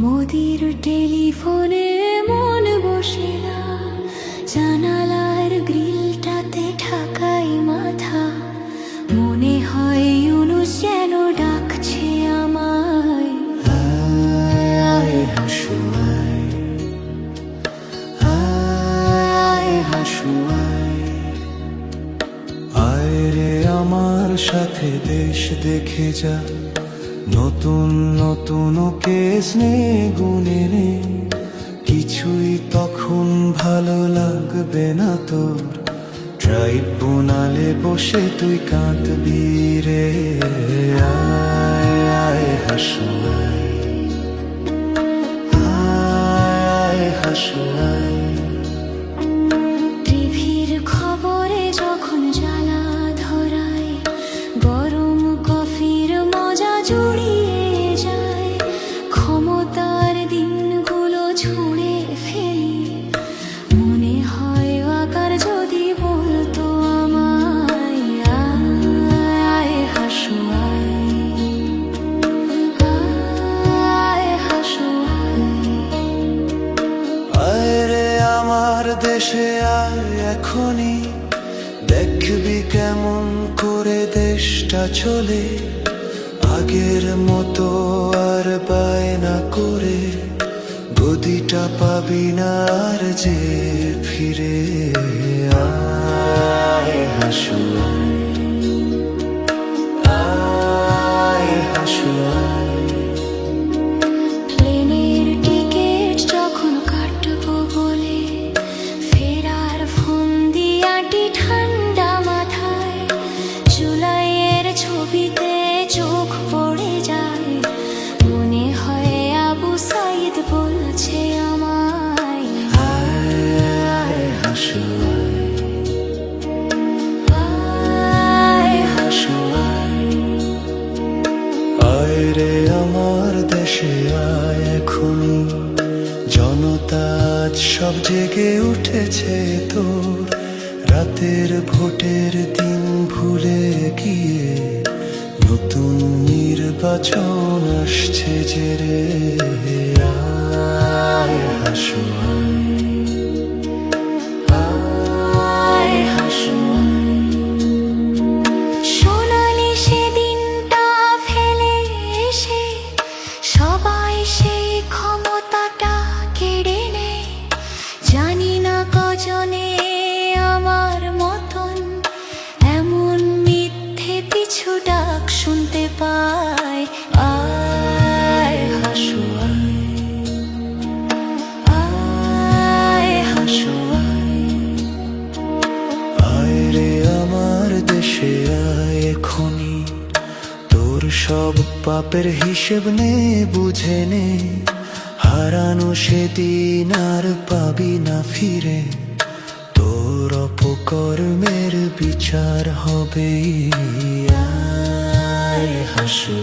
মোদির টেলিফোনে মন বসে না। জানালার গ্রিলটাতে আমার সাথে দেশ দেখে যা। নতুন নতুন কেস নে গুনে নে। কিছুই তখন ভালো লাগবে না তোর। ট্রাইব্যুনালে বসে তুই কাঁদবি রে। আয় আয়, হাসু আয় আয়, হাসু, আয়। আয় এখনই দেখবি কেমন করে দেশটা চলে। আগের মতো আর বায়না করে গদিটা পাবি না আর যে ফিরে। আয় হাসু। আয় এখনই। জনতা সব জেগে উঠেছে তোর রাতের ভোটের দিন ভুলে গিয়ে নতুন নির্বাচন আসছে যে রে। আয় হাসু সব পাপের হিসেব নে, বুঝে নে। হারানো সেদিন আর পাবি না ফিরে। তোর অপকর্মের বিচার হবে আয় হাসু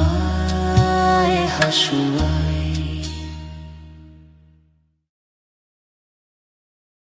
আয় হাসু, আয়।